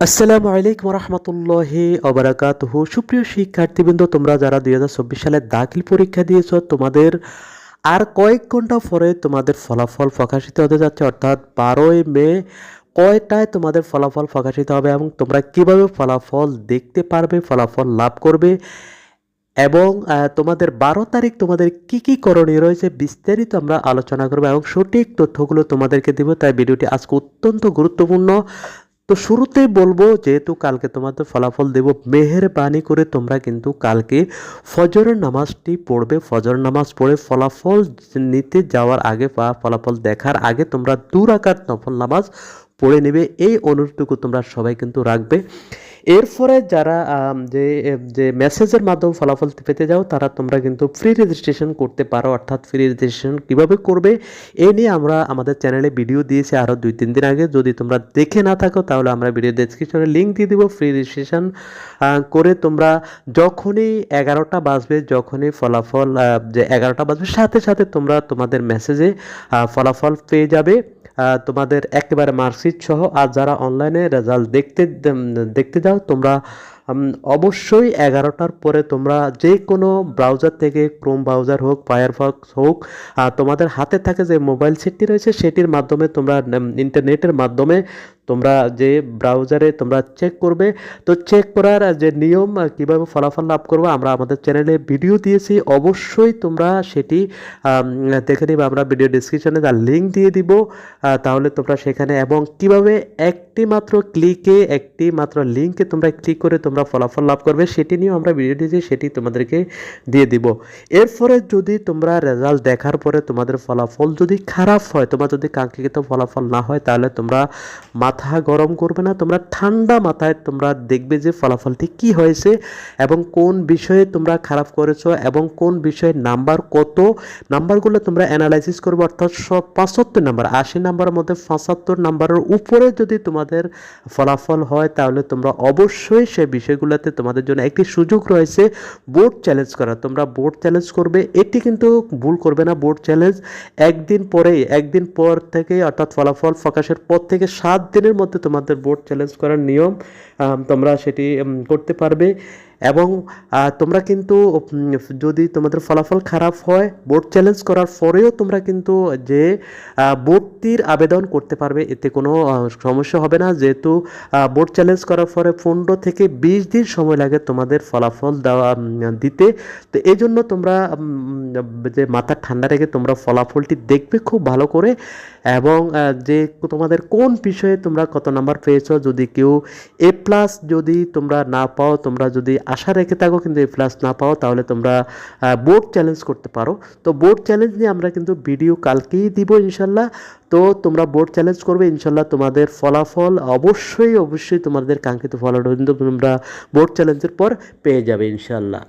আসসালামু আলাইকুম রহমতুল্লাহি অবরাকাতহ সুপ্রিয় শিক্ষার্থীবৃন্দ, তোমরা যারা দুই হাজার চব্বিশ সালে দাখিল পরীক্ষা দিয়েছ, তোমাদের আর কয়েক ঘণ্টা পরে তোমাদের ফলাফল প্রকাশিত হতে যাচ্ছে, অর্থাৎ বারোই মে কয়টায় তোমাদের ফলাফল প্রকাশিত হবে এবং তোমরা কীভাবে ফলাফল দেখতে পারবে, ফলাফল লাভ করবে এবং তোমাদের বারো তারিখ তোমাদের কি কি করণীয় রয়েছে বিস্তারিত আমরা আলোচনা করব এবং সঠিক তথ্যগুলো তোমাদেরকে দিব। তাই ভিডিওটি আজকে অত্যন্ত গুরুত্বপূর্ণ। তো শুরুতে বলব যেহেতু কালকে তোমাদের ফলাফল দেব, মেহেরবানি করে তোমরা কিন্তু কালকে ফজরের নামাজটি পড়বে। ফজর নামাজ পড়ে ফলাফল নিতে যাওয়ার আগে বা ফলাফল দেখার আগে তোমরা দুরাকাত নফল নামাজ পড়ে নেবে। এই অনুরোধটুকু তোমরা সবাই কিন্তু রাখবে। এরপরে যারা যে যে মেসেজের মাধ্যমে ফলাফল পেতে যাও, তারা তোমরা কিন্তু ফ্রি রেজিস্ট্রেশন করতে পারো, অর্থাৎ ফ্রি রেজিস্ট্রেশন কীভাবে করবে, এ নিয়ে আমরা আমাদের চ্যানেলে ভিডিও দিয়েছি আরও দুই, তিন দিন আগে। যদি তোমরা দেখে না থাকো, তাহলে আমরা ভিডিও ডেসক্রিপশনে লিঙ্ক দিয়ে দিব। ফ্রি রেজিস্ট্রেশন করে তোমরা যখনই এগারোটা বাজবে, যখনই ফলাফল যে এগারোটা বাজবে, সাথে সাথে তোমরা তোমাদের মেসেজে ফলাফল পেয়ে যাবে। তোমাদের একেবারে মার্কশিট সহ, আর যারা অনলাইনে রেজাল্ট দেখতে দেখতে যাও, তোমরা অবশ্যই এগারোটার পরে তোমরা যে কোনো ব্রাউজার থেকে ক্রোম ব্রাউজার হোক ফায়ারফক্স হোক তোমাদের হাতে থাকে যে মোবাইল সেটটি রয়েছে, সেটির মাধ্যমে তোমরা ইন্টারনেটের মাধ্যমে তোমরা যে ব্রাউজারে তোমরা চেক করবে, তো চেক করার যে নিয়ম কীভাবে ফলাফল লাভ করব, আমরা আমাদের চ্যানেলে ভিডিও দিয়েছি। অবশ্যই তোমরা সেটি দেখে নিবে। আমরা ভিডিও ডিসক্রিপশনে তার লিঙ্ক দিয়ে দিব। তাহলে তোমরা সেখানে এবং কীভাবে একটি মাত্র ক্লিকে একটি মাত্র লিঙ্কে তোমরা ক্লিক করে তোমরা ফলাফল লাভ করবে, সেটি নিয়েও আমরা ভিডিও দিয়েছি, সেটি তোমাদেরকে দিয়ে দিব। এরপরে যদি তোমরা রেজাল্ট দেখার পরে তোমাদের ফলাফল যদি খারাপ হয়, তোমার যদি কাঙ্ক্ষিত ফলাফল না হয়, তাহলে তোমরা মাথা গরম করবে না, তোমরা ঠান্ডা মাথায় তোমরা দেখবে যে ফলাফলটি কি হয়েছে এবং কোন বিষয়ে তোমরা খারাপ করেছ এবং কোন বিষয়ে নাম্বার কত। নাম্বারগুলো তোমরা অ্যানালাইসিস করবে, অর্থাৎ সব পঁচাত্তর নাম্বার, আশি নাম্বারের মধ্যে পঁচাত্তর নাম্বারের উপরে যদি তোমাদের ফলাফল হয়, তাহলে তোমরা অবশ্যই সে বিষয়গুলোতে তোমাদের জন্য একটি সুযোগ রয়েছে বোর্ড চ্যালেঞ্জ করা। তোমরা বোর্ড চ্যালেঞ্জ করবে, এটি কিন্তু ভুল করবে না বোর্ড চ্যালেঞ্জ একদিন পরেই, একদিন পর থেকে, অর্থাৎ ফলাফল প্রকাশের পর থেকে সাত দিনের মধ্যে তোমাদের বোর্ড চ্যালেঞ্জ করার নিয়ম তোমরা সেটি করতে পারবে। এবং তোমরা কিন্তু যদি তোমাদের ফলাফল খারাপ হয় বোর্ড চ্যালেঞ্জ করার পরেও তোমরা কিন্তু যে বোর্ডটির আবেদন করতে পারবে, এতে কোনো সমস্যা হবে না। যেহেতু বোর্ড চ্যালেঞ্জ করার পরে পনেরো থেকে বিশ দিন সময় লাগে তোমাদের ফলাফল দেওয়া দিতে। তো এই জন্য তোমরা যে, মাথা ঠান্ডা রেখে তোমরা ফলাফলটি দেখবে খুব ভালো করে। এবং যে, তোমাদের কোন বিষয়ে তোমরা কত নাম্বার পেয়েছ, যদি কেউ এ প্লাস যদি তোমরা না পাও, তোমরা যদি আশা রেখে থাকো, কিন্তু এ প্লাস না পাও, তাহলে তোমরা বোর্ড চ্যালেঞ্জ করতে পারো। তো বোর্ড চ্যালেঞ্জ নিয়ে আমরা কিন্তু ভিডিও কালকেই দিব ইনশাল্লাহ। তো তোমরা বোর্ড চ্যালেঞ্জ করবে, ইনশাল্লাহ তোমাদের ফলাফল অবশ্যই অবশ্যই তোমাদের কাঙ্ক্ষিত ফলাফল কিন্তু তোমরা বোর্ড চ্যালেঞ্জের পর পেয়ে যাবে ইনশাল্লাহ।